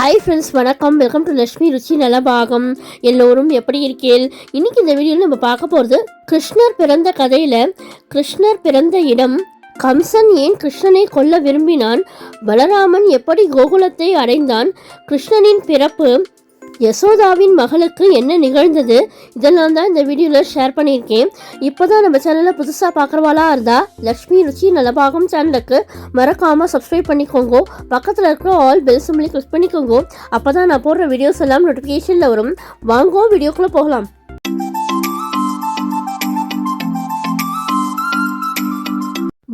Hi friends வணக்கம். Welcome to Lakshmi Ruchi Nalabagam எல்லோரும் எப்படி இருக்கீள் இன்னைக்கு இந்த வீடியோவில் நம்ம பார்க்க போகிறது கிருஷ்ணர் பிறந்த கதையில் கிருஷ்ணர் பிறந்த இடம். கம்சன் ஏன் கிருஷ்ணனை கொல்ல விரும்பினான்? பலராமன் எப்படி கோகுலத்தை அடைந்தான்? கிருஷ்ணனின் பிறப்பு யசோதாவின் மகளுக்கு என்ன நிகழ்ந்தது? இதெல்லாம் தான் இந்த வீடியோவில் ஷேர் பண்ணியிருக்கேன். இப்போ தான் நம்ம சேனலில் புதுசாக பார்க்குறவாளா இருந்தால் லக்ஷ்மி ருச்சி நலபாகம் சேனலுக்கு மறக்காமல் சப்ஸ்கிரைப் பண்ணிக்கோங்க. பக்கத்தில் இருக்கிற ஆல் பெல் சிம்லி கிளிக் பண்ணிக்கோங்க. அப்போ தான் நான் போடுற வீடியோஸ் எல்லாம் நோட்டிஃபிகேஷனில் வரும். வாங்கோ வீடியோக்குள்ளே போகலாம்.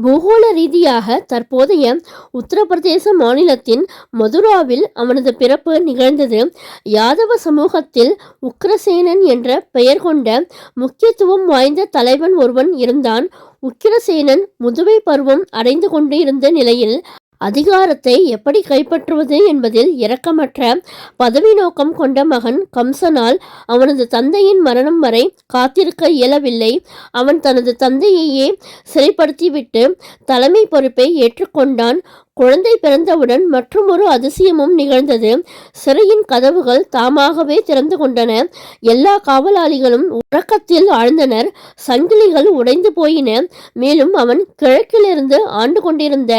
பூகோள ரீதியாக தற்போதைய உத்தரப்பிரதேச மாநிலத்தின் மதுராவில் அவனது பிறப்பு நிகழ்ந்தது. யாதவ சமூகத்தில் உக்கிரசேனன் என்ற பெயர் கொண்ட முக்கியத்துவம் வாய்ந்த தலைவன் ஒருவன் இருந்தான். உக்கிரசேனன் முதுமை பருவம் அடைந்து கொண்டு இருந்த நிலையில் அதிகாரத்தை எப்படி கைப்பற்றுவது என்பதில் இரக்கமற்ற பதவி நோக்கம் கொண்ட மகன் கம்சனால் அவனது தந்தையின் மரணம் வரை காத்திருக்க இயலவில்லை. அவன் தனது தந்தையையே சிறைப்படுத்திவிட்டு தலைமை பொறுப்பை ஏற்றுக்கொண்டான். குழந்தை பிறந்தவுடன் மற்றுமொரு அதிசயமும் நிகழ்ந்தது. சிறையின் கதவுகள் தாமாகவே திறந்து கொண்டன. எல்லா காவலாளிகளும் உறக்கத்தில் ஆழ்ந்தனர். சங்கிலிகள் உடைந்து போயின. மேலும் அவன் கிழக்கிலிருந்து ஆண்டு கொண்டிருந்த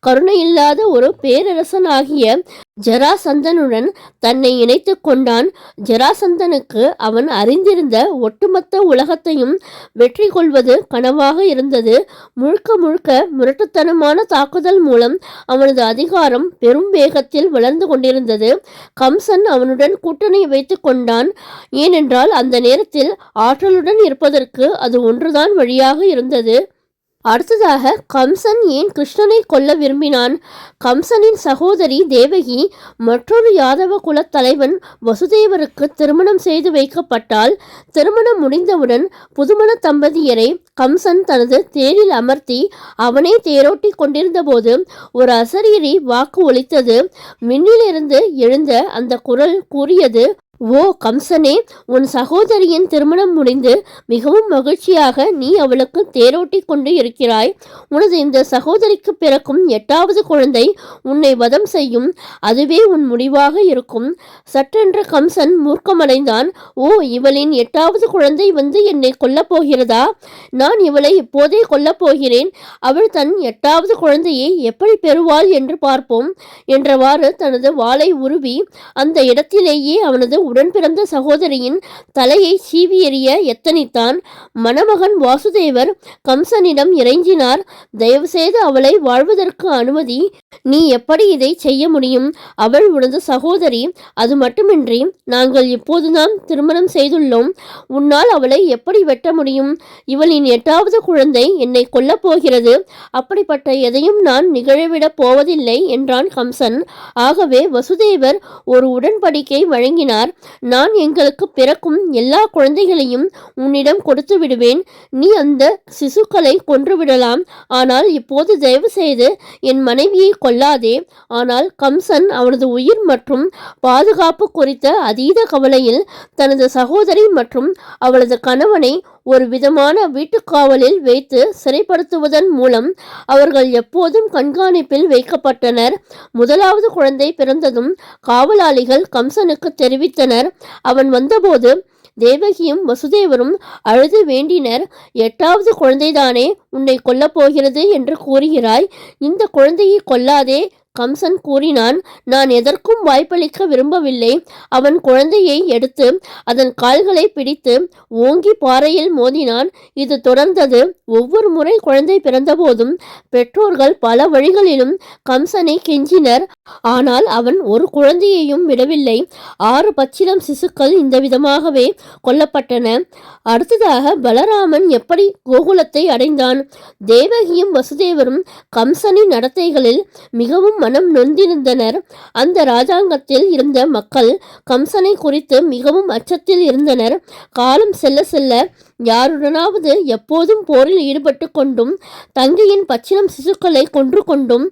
கருணையில்லாத ஒரு பேரரசனாகிய ஜராசந்தனுடன் தன்னை இணைத்து கொண்டான். ஜராசந்தனுக்கு அவன் அறிந்திருந்த ஒட்டுமொத்த உலகத்தையும் வெற்றி கொள்வது கனவாக இருந்தது. முழுக்க முழுக்க முரட்டுத்தனமான தாக்குதல் மூலம் அவனது அதிகாரம் பெரும் வேகத்தில் வளர்ந்து கொண்டிருந்தது. கம்சன் அவனுடன் கூட்டணி வைத்து கொண்டான். ஏனென்றால் அந்த நேரத்தில் ஆற்றலுடன் இருப்பதற்கு அது ஒன்றுதான் வழியாக இருந்தது. அடுத்ததாக கம்சன் ஏன் கிருஷ்ணனை கொல்ல விரும்பினான்? கம்சனின் சகோதரி தேவகி மற்றொரு யாதவ குலத் தலைவன் வசுதேவருக்கு திருமணம் செய்து வைக்கப்பட்டால் திருமணம் முடிந்தவுடன் புதுமண தம்பதியரை கம்சன் தனது தேரில் அமர்த்தி அவனே தேரோட்டி கொண்டிருந்தபோது ஒரு அசரீரி வாக்கு ஒலித்தது. மின்னிலிருந்து எழுந்த அந்த குரல் கூறியது ஓ கம்சனே உன் சகோதரியின் திருமணம் முடிந்து மிகவும் மகிழ்ச்சியாக நீ அவளுக்கு தேரோட்டி கொண்டு இருக்கிறாய். உனது இந்த சகோதரிக்கு பிறக்கும் எட்டாவது குழந்தை உன்னை வதம் செய்யும். அதுவே உன் முடிவாக இருக்கும். சற்றென்று கம்சன் மூர்க்கமடைந்தான். ஓ இவளின் எட்டாவது குழந்தை வந்து என்னை கொல்லப் போகிறதா? நான் இவளை இப்போதே கொல்லப் போகிறேன். அவள் தன் எட்டாவது குழந்தையை எப்படி பெறுவாள் என்று பார்ப்போம் என்றவாறு தனது வாளை உருவி அந்த இடத்திலேயே அவனது உடன் பிறந்த சகோதரியின் தலையை சீவி எறிய எத்தனித்தான். மணமகன் வாசுதேவர் கம்சனிடம் இறைஞ்சினார் தயவுசெய்து அவளை வாழ்வதற்கு அனுமதி. நீ எப்படி இதை செய்ய முடியும்? அவள் உனது சகோதரி. அது மட்டுமின்றி நாங்கள் இப்போதுதான் திருமணம் செய்துள்ளோம். உன்னால் அவளை எப்படி வெட்ட முடியும்? இவளின் எட்டாவது குழந்தை என்னை கொல்லப் போகிறது. அப்படிப்பட்ட எதையும் நான் நிகழவிடப் போவதில்லை என்றான் கம்சன். ஆகவே வசுதேவர் ஒரு உடன்படிக்கை வழங்கினார். நான் எங்களுக்கு பிறக்கும் எல்லா குழந்தைகளையும் உன்னிடம் கொடுத்து விடுவேன். நீ அந்த சிசுக்களை கொன்றுவிடலாம். ஆனால் இப்போது தயவு செய்து என் மனைவியை கொல்லாதே. ஆனால் கம்சன் அவனது உயிர் மற்றும் பாதுகாப்பு குறித்த அதீத கவலையில் தனது சகோதரி மற்றும் அவளது கணவனை ஒரு விதமான வீட்டுக்காவலில் வைத்து சிறைப்படுத்துவதன் மூலம் அவர்கள் எப்போதும் கண்காணிப்பில் வைக்கப்பட்டனர். முதலாவது குழந்தை பிறந்ததும் காவலாளிகள் கம்சனுக்கு தெரிவித்தனர். அவன் வந்தபோது தேவகியும் வசுதேவரும் அழுது வேண்டினர். எட்டாவது குழந்தைதானே உன்னை கொல்லப் போகிறது என்று கூறுகிறாய். இந்த குழந்தையை கொல்லாதே. கம்சன் கூறினான் நான் எதற்கும் வாய்ப்பளிக்க விரும்பவில்லை. அவன் குழந்தையை எடுத்து அதன் கால்களை பிடித்து ஓங்கி பாறையில் மோதினான். இது தொடர்ந்தது. ஒவ்வொரு முறை குழந்தை பிறந்தபோதும் பெற்றோர்கள் பல வழிகளிலும் கம்சனை கெஞ்சினர். ஆனால் அவன் ஒரு குழந்தையையும் விடவில்லை. ஆறு பச்சிலம் சிசுக்கள் இந்த விதமாகவே கொல்லப்பட்டன. அடுத்ததாக பலராமன் எப்படி கோகுலத்தை அடைந்தான்? தேவகியும் வசுதேவரும் கம்சனின் நடத்தைகளில் மிகவும் மனம் நொந்திருந்தனர். அந்த ராஜாங்கத்தில் இருந்த மக்கள் கம்சனை குறித்து மிகவும் அச்சத்தில் இருந்தனர். காலம் செல்ல செல்ல யாருடனாவது எப்போதும் போரில் ஈடுபட்டு கொண்டும் தங்கையின் பச்சினம் சிசுக்களை கொன்று கொண்டும்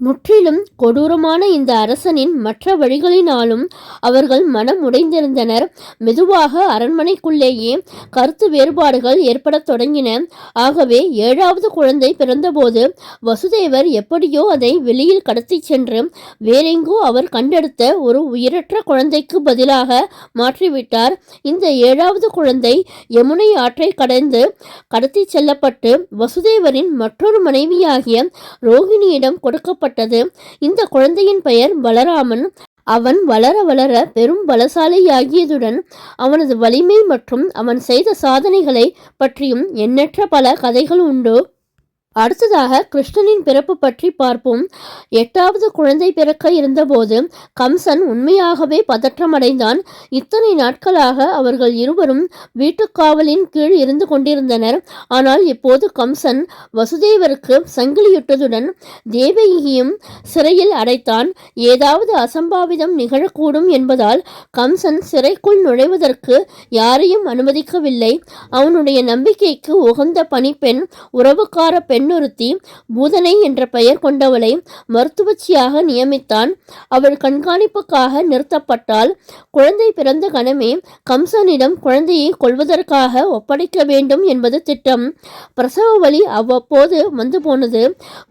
முற்றிலும் கொடூரமான இந்த அரசனின் மற்ற வழிகளினாலும் அவர்கள் மனம் உடைந்திருந்தனர். மெதுவாக அரண்மனைக்குள்ளேயே கருத்து வேறுபாடுகள் ஏற்படத் தொடங்கின. ஆகவே ஏழாவது குழந்தை பிறந்தபோது வசுதேவர் எப்படியோ அதை வெளியில் கடத்திச் சென்று வேறெங்கோ அவர் கண்டெடுத்த ஒரு உயிரற்ற குழந்தைக்கு பதிலாக மாற்றிவிட்டார். இந்த ஏழாவது குழந்தை யமுனை ஆற்றை கடந்து கடத்திச் செல்லப்பட்டு வசுதேவரின் மற்றொரு மனைவியாகிய ரோகிணியிடம் கொடுக்கப்பட்டது இந்த குழந்தையின் பெயர் பலராமன். அவன் வளர வளர பெரும் பலசாலியாகியதுடன் அவனது வலிமை மற்றும் அவன் செய்த சாதனைகளை பற்றியும் எண்ணற்ற பல கதைகள் உண்டு. அடுத்ததாக கிருஷ்ணனின் பிறப்பு பற்றி பார்ப்போம். எட்டாவது குழந்தை பிறக்க இருந்தபோது கம்சன் உண்மையாகவே பதற்றமடைந்தான். இத்தனை நாட்களாக அவர்கள் இருவரும் வீட்டுக்காவலின் கீழ் இருந்து கொண்டிருந்தனர். ஆனால் இப்போது கம்சன் வசுதேவருக்கு சங்கிலியிட்டதுடன் தேவகியும் சிறையில் அடைத்தான். ஏதாவது அசம்பாவிதம் நிகழக்கூடும் என்பதால் கம்சன் சிறைக்குள் நுழைவதற்கு யாரையும் அனுமதிக்கவில்லை. அவனுடைய நம்பிக்கைக்கு உகந்த பணிப்பெண் உறவுக்கார பெண் பெண்ணொருத்தி பூதனை என்ற பெயர் கொண்டவளை மருத்துவச்சியாக நியமித்தான். அவள் கண்காணிப்புக்காக நிறுத்தப்பட்டால் குழந்தை பிறந்த கணமே கம்சனிடம் குழந்தையை கொள்வதற்காக ஒப்படைக்க வேண்டும் என்பது திட்டம். பிரசவ வழி அவ்வப்போது வந்து போனது.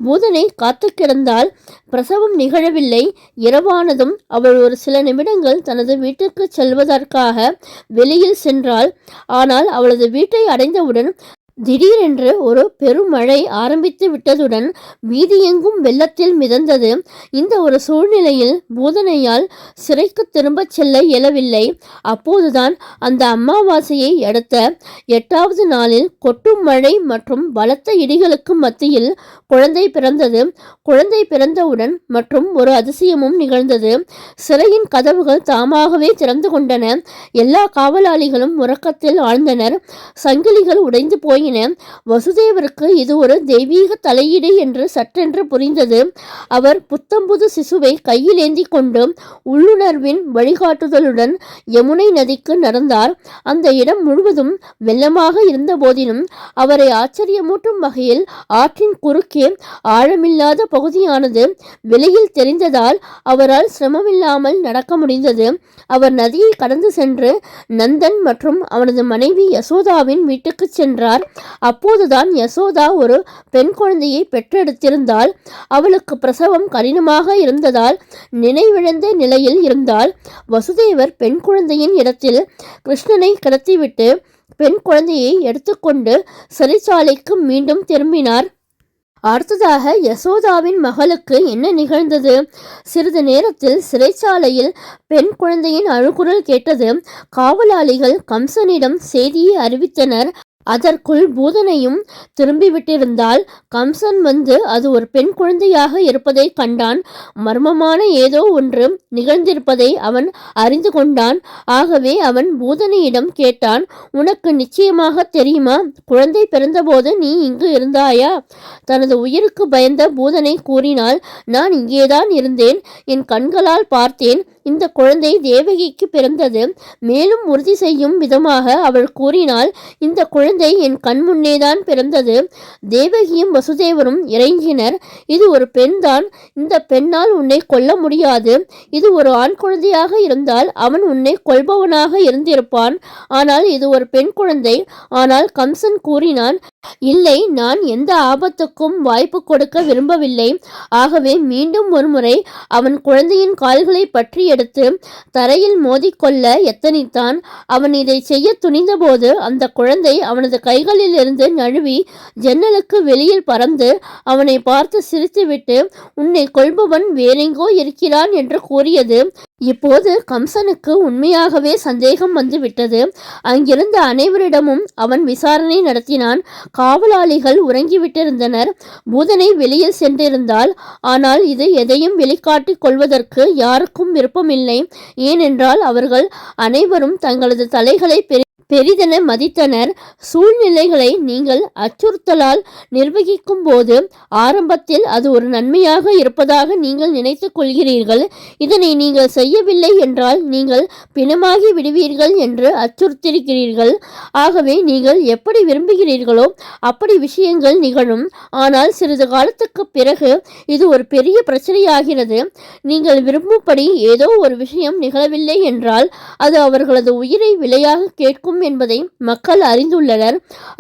பூதனை காத்து கிடந்தால் பிரசவம் நிகழவில்லை. இரவானதும் அவள் ஒரு சில நிமிடங்கள் தனது வீட்டுக்கு செல்வதற்காக வெளியில் சென்றாள். ஆனால் அவளது வீட்டை அடைந்தவுடன் திடீரென்று ஒரு பெருமழை ஆரம்பித்து விட்டதுடன் வீதியெங்கும் வெள்ளத்தில் மிதந்தது. இந்த ஒரு சூழ்நிலையில் பூதனையால் சிறைக்கு திரும்பச் செல்ல இயலவில்லை. அப்போதுதான் அந்த அமாவாசையை அடுத்த எட்டாவது நாளில் கொட்டும் மழை மற்றும் பலத்த இடிகளுக்கு மத்தியில் குழந்தை பிறந்தது. குழந்தை பிறந்தவுடன் மற்றும் ஒரு அதிசயமும் நிகழ்ந்தது. சிறையின் கதவுகள் தாமாகவே திறந்து கொண்டன. எல்லா காவலாளிகளும் உறக்கத்தில் ஆழ்ந்தனர். சங்கிலிகள் உடைந்து போய் போயின வசுதேவருக்கு இது ஒரு தெய்வீக தலையீடு என்று சற்றென்று புரிந்தது. அவர் புத்தம்புது சிசுவை கையில் ஏந்தி கொண்டு உள்ளுணர்வின் வழிகாட்டுதலுடன் யமுனை நதிக்கு நடந்தார். அந்த இடம் முழுவதும் வெள்ளமாக இருந்த போதிலும் அவரை ஆச்சரியமூட்டும் வகையில் ஆற்றின் குறுக்கே ஆழமில்லாத பகுதியானது வெளியில் தெரிந்ததால் அவரால் சிரமமில்லாமல் நடக்க முடிந்தது. அவர் நதியை கடந்து சென்று நந்தன் மற்றும் அவனது மனைவி யசோதாவின் வீட்டுக்கு சென்றார். அப்போதுதான் யசோதா ஒரு பெண் குழந்தையை பெற்றெடுத்திருந்தால் அவளுக்கு பிரசவம் கடினமாக இருந்ததால் நினைவிழந்த நிலையில் இருந்தால் வசுதேவர் பெண் குழந்தையின் இடத்தில் கிருஷ்ணனை கடத்திவிட்டு பெண் குழந்தையை எடுத்துக்கொண்டு சிறைச்சாலைக்கு மீண்டும் திரும்பினார். அடுத்ததாக யசோதாவின் மகளுக்கு என்ன நிகழ்ந்தது? சிறிது நேரத்தில் சிறைச்சாலையில் பெண் குழந்தையின் அழுகுரல் கேட்டது. காவலாளிகள் கம்சனிடம் செய்தியை அறிவித்தனர். அதற்குள் பூதனையும் திரும்பிவிட்டிருந்தால் கம்சன் வந்து அது ஒரு பெண் குழந்தையாக இருப்பதை கண்டான். மர்மமான ஏதோ ஒன்று நிகழ்ந்திருப்பதை அவன் அறிந்து கொண்டான். ஆகவே அவன் பூதனையிடம் கேட்டான் உனக்கு நிச்சயமாக தெரியுமா? குழந்தை பிறந்தபோது நீ இங்கு இருந்தாயா? தனது உயிருக்கு பயந்த பூதனை கூறினால் நான் இங்கேதான் இருந்தேன். என் கண்களால் பார்த்தேன். இந்த குழந்தை தேவகிக்கு பிறந்தது. மேலும் உறுதி செய்யும் விதமாக அவள் கூறினாள் இந்த குழந்தை என் கண் முன்னேதான் பிறந்தது. தேவகியும் வசுதேவரும் இறங்கினர். இது ஒரு பெண்தான். இந்த பெண்ணால் உன்னை கொல்ல முடியாது. இது ஒரு ஆண் குழந்தையாக இருந்தால் அவன் உன்னை கொல்பவனாக இருந்திருப்பான். ஆனால் இது ஒரு பெண் குழந்தை. ஆனால் கம்சன் கூறினான் இல்லை நான் எந்த ஆபத்துக்கும் வாய்ப்பு கொடுக்க விரும்பவில்லை. ஆகவே மீண்டும் ஒருமுறை அவன் குழந்தையின் கால்களை பற்றி எடுத்து தரையில் மோதிக்கொள்ள எத்தனித்தான். அவன் இதை செய்ய துணிந்தபோது அந்த குழந்தை அவனது கைகளில் இருந்து நழுவி ஜன்னலுக்கு வெளியில் பறந்து அவனை பார்த்து சிரித்துவிட்டு உன்னை கொள்பவன் வேறெங்கோ இருக்கிறான் என்று கூறியது. இப்போது கம்சனுக்கு உண்மையாகவே சந்தேகம் வந்துவிட்டது. அங்கிருந்த அனைவரிடமும் அவன் விசாரணை நடத்தினான். காவலாளிகள் உறங்கிவிட்டிருந்தனர். பூதனை வெளியில் சென்றிருந்தால் ஆனால் இது எதையும் வெளிக்காட்டிக் கொள்வதற்கு யாருக்கும் விருப்பமில்லை. ஏனென்றால் அவர்கள் அனைவரும் தங்களது தலைகளை பெரிதென மதித்தனர். சூழ்நிலைகளை நீங்கள் அச்சுறுத்தலால் நிர்வகிக்கும் போது ஆரம்பத்தில் அது ஒரு நன்மையாக இருப்பதாக நீங்கள் நினைத்துக் கொள்கிறீர்கள். இதனை நீங்கள் செய்யவில்லை என்றால் நீங்கள் பிணமாகி விடுவீர்கள் என்று அச்சுறுத்திருக்கிறீர்கள். ஆகவே நீங்கள் எப்படி விரும்புகிறீர்களோ அப்படி விஷயங்கள் நிகழும். ஆனால் சிறிது காலத்துக்கு பிறகு இது ஒரு பெரிய பிரச்சனையாகிறது. நீங்கள் விரும்பும்படி ஏதோ ஒரு விஷயம் நிகழவில்லை என்றால் அது அவர்களது உயிரை விலையாக கேட்கும் என்பதை மக்கள் அறிந்துள்ளனர்.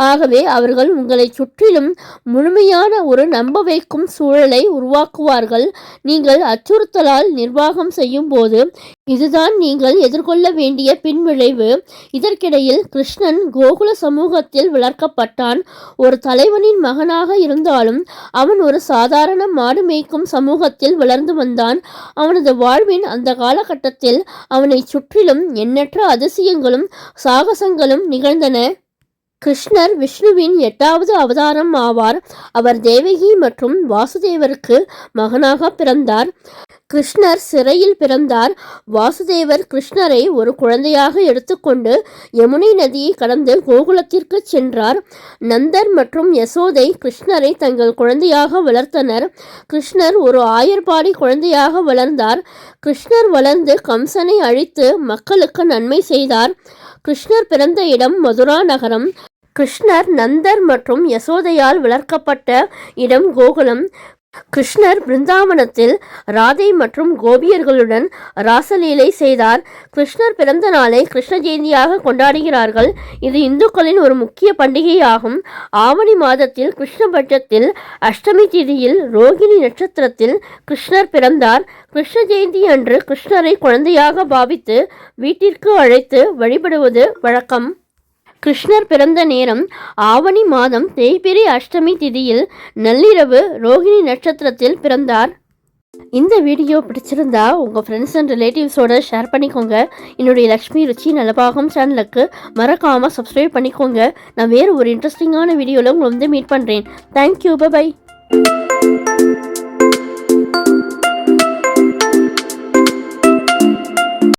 ஆகவே அவர்கள் உங்களை சுற்றிலும் முழுமையான ஒரு நம்ப வைக்கும் சூழலை உருவாக்குவார்கள். நீங்கள் அச்சுறுத்தலால் நிர்வாகம் செய்யும் போது இதுதான் நீங்கள் எதிர்கொள்ள வேண்டிய பின்விளைவு. இதற்கிடையில் கிருஷ்ணன் கோகுல சமூகத்தில் வளர்க்கப்பட்டான். ஒரு தலைவனின் மகனாக இருந்தாலும் அவன் ஒரு சாதாரண மாடு மேய்க்கும் சமூகத்தில் வளர்ந்து வந்தான். அவனது வாழ்வின் அந்த காலகட்டத்தில் அவனை சுற்றிலும் எண்ணற்ற அதிசயங்களும் சாகசங்களும் நிகழ்ந்தன. கிருஷ்ணர் விஷ்ணுவின் எட்டாவது அவதாரம் ஆவார். அவர் தேவகி மற்றும் வாசுதேவருக்கு மகனாக பிறந்தார். கிருஷ்ணர் சிறையில் பிறந்தார். வாசுதேவர் கிருஷ்ணரை ஒரு குழந்தையாக எடுத்துக்கொண்டு யமுனை நதியை கடந்து கோகுலத்திற்கு சென்றார். நந்தர் மற்றும் யசோதை கிருஷ்ணரை தங்கள் குழந்தையாக வளர்த்தனர். கிருஷ்ணர் ஒரு ஆயர்பாடி குழந்தையாக வளர்ந்தார். கிருஷ்ணர் வளர்ந்து கம்சனை அழித்து மக்களுக்கு நன்மை செய்தார். கிருஷ்ணர் பிறந்த இடம் மதுரா நகரம். கிருஷ்ணர் நந்தர் மற்றும் யசோதையால் வளர்க்கப்பட்ட இடம் கோகுலம். கிருஷ்ணர் பிருந்தாவனத்தில் ராதை மற்றும் கோபியர்களுடன் ராசலீலை செய்தார். கிருஷ்ணர் பிறந்த நாளை கிருஷ்ண ஜெயந்தியாக கொண்டாடுகிறார்கள். இது இந்துக்களின் ஒரு முக்கிய பண்டிகையாகும். ஆவணி மாதத்தில் கிருஷ்ணபட்சத்தில் அஷ்டமி திதியில் ரோகிணி நட்சத்திரத்தில் கிருஷ்ணர் பிறந்தார். கிருஷ்ண ஜெயந்தி அன்று கிருஷ்ணரை குழந்தையாக பாவித்து வீட்டிற்கு அழைத்து வழிபடுவது வழக்கம். கிருஷ்ணர் பிறந்த நேரம் ஆவணி மாதம் தேய்பிரி அஷ்டமி திதியில் நள்ளிரவு ரோகிணி நட்சத்திரத்தில் பிறந்தார். இந்த வீடியோ பிடிச்சிருந்தா உங்கள் ஃப்ரெண்ட்ஸ் அண்ட் ரிலேட்டிவ்ஸோட ஷேர் பண்ணிக்கோங்க. என்னுடைய லக்ஷ்மி ருச்சி நலபாகம் சேனலுக்கு மறக்காமல் சப்ஸ்கிரைப் பண்ணிக்கோங்க. நான் வேறு ஒரு இன்ட்ரெஸ்டிங்கான வீடியோவில் உங்களை வந்து மீட் பண்ணுறேன் தேங்க்யூ பபாய்